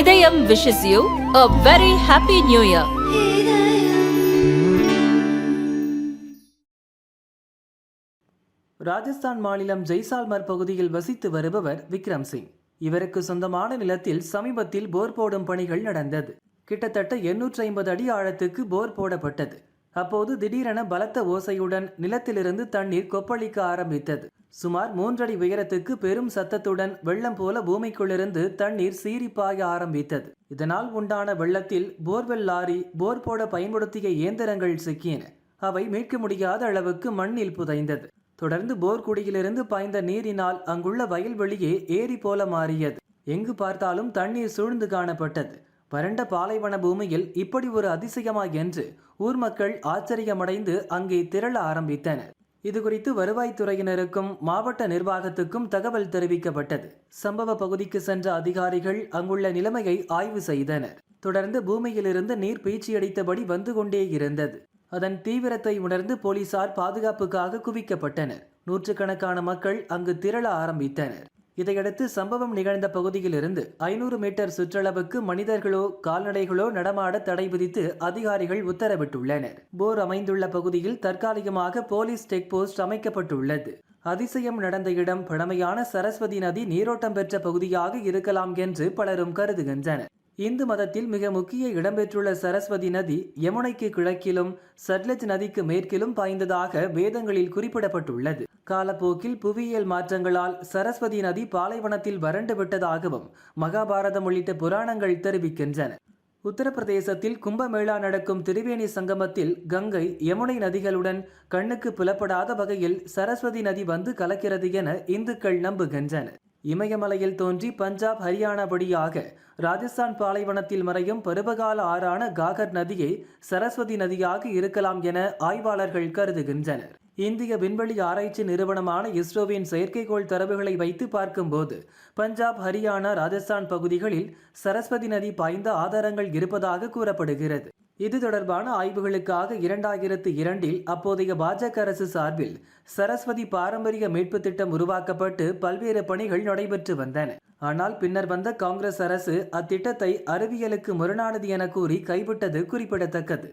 இதயம் wishes you a very happy new year. Rajasthan மாநிலம் ஜெய்சால்மர் பகுதியில் வசித்து வருபவர் விக்ரம் சிங். இவருக்கு சொந்தமான நிலத்தில் சமீபத்தில் போர் போடும் பணிகள் நடந்தது. கிட்டத்தட்ட 850 ஐம்பது அடி ஆழத்துக்கு போர் போடப்பட்டது. அப்போது திடீரென பலத்த ஓசையுடன் நிலத்திலிருந்து தண்ணீர் கொப்பளிக்க ஆரம்பித்தது. சுமார் மூன்றடி உயரத்துக்கு பெரும் சத்தத்துடன் வெள்ளம் போல பூமிக்குள்ளிருந்து தண்ணீர் சீரிப்பாய ஆரம்பித்தது. இதனால் உண்டான வெள்ளத்தில் போர்வெல் லாரி போர் போட பயன்படுத்திய இயந்திரங்கள் சிக்கியன அவை மீட்க முடியாத அளவுக்கு மண்ணில் புதைந்தது. தொடர்ந்து போர்க்குடியிலிருந்து பாய்ந்த நீரினால் அங்குள்ள வயல்வெளியே ஏரி போல மாறியது. எங்கு பார்த்தாலும் தண்ணீர் சூழ்ந்து காணப்பட்டது. வறண்ட பாலைவன பூமியில் இப்படி ஒரு அதிசயமா என்று ஊர் மக்கள் ஆச்சரியமடைந்து அங்கே திரள ஆரம்பித்தனர். இது குறித்து வருவாய்த்துறையினருக்கும் மாவட்ட நிர்வாகத்துக்கும் தகவல் தெரிவிக்கப்பட்டது. சம்பவ பகுதிக்கு சென்ற அதிகாரிகள் அங்குள்ள நிலைமையை ஆய்வு செய்தனர். தொடர்ந்து பூமியிலிருந்து நீர் பீச்சியடித்தபடி வந்து கொண்டே இருந்தது. அதன் தீவிரத்தை உணர்ந்து போலீசார் பாதுகாப்புக்காக குவிக்கப்பட்டனர். நூற்றுக்கணக்கான மக்கள் அங்கு திரள ஆரம்பித்தனர். இதையடுத்து சம்பவம் நிகழ்ந்த பகுதியிலிருந்து ஐநூறு மீட்டர் சுற்றளவுக்கு மனிதர்களோ கால்நடைகளோ நடமாட தடை விதித்து அதிகாரிகள் உத்தரவிட்டுள்ளனர். போர் அமைந்துள்ள பகுதியில் தற்காலிகமாக போலீஸ் செக் போஸ்ட் அமைக்கப்பட்டுள்ளது. அதிசயம் நடந்த இடம் பழமையான சரஸ்வதி நதி நீரோட்டம் பெற்ற பகுதியாக இருக்கலாம் என்று பலரும் கருதுகின்றனர். இந்து மதத்தில் மிக முக்கிய இடம்பெற்றுள்ள சரஸ்வதி நதி யமுனைக்கு கிழக்கிலும் சட்லஜ் நதிக்கு மேற்கிலும் பாய்ந்ததாக வேதங்களில் குறிப்பிடப்பட்டுள்ளது. காலப்போக்கில் புவியியல் மாற்றங்களால் சரஸ்வதி நதி பாலைவனத்தில் வறண்டு விட்டதாகவும் மகாபாரதம் உள்ளிட்ட புராணங்கள் தெரிவிக்கின்றன. உத்தரப்பிரதேசத்தில் கும்பமேளா நடக்கும் திரிவேணி சங்கமத்தில் கங்கை யமுனை நதிகளுடன் கண்ணுக்கு புலப்படாத வகையில் சரஸ்வதி நதி வந்து கலக்கிறது என இந்துக்கள் நம்புகின்றனர். இமயமலையில் தோன்றி பஞ்சாப் ஹரியானா வழியாக ராஜஸ்தான் பாலைவனத்தில் மறையும் பருவகால ஆறான காகர் நதியை சரஸ்வதி நதியாக இருக்கலாம் என ஆய்வாளர்கள் கருதுகின்றனர். இந்திய விண்வெளி ஆராய்ச்சி நிறுவனமான இஸ்ரோவின் செயற்கைக்கோள் தரவுகளை வைத்து பார்க்கும்போது பஞ்சாப் ஹரியானா ராஜஸ்தான் பகுதிகளில் சரஸ்வதி நதி பாய்ந்த ஆதாரங்கள் இருப்பதாக கூறப்படுகிறது. இது தொடர்பான ஆய்வுகளுக்காக இரண்டாயிரத்து இரண்டில் அப்போதைய பாஜக அரசு சார்பில் சரஸ்வதி பாரம்பரிய மீட்பு திட்டம் உருவாக்கப்பட்டு பல்வேறு பணிகள் நடைபெற்று வந்தன. ஆனால் பின்னர் வந்த காங்கிரஸ் அரசு அத்திட்டத்தை அறிவியலுக்கு முரணானது என கூறி கைவிட்டது குறிப்பிடத்தக்கது.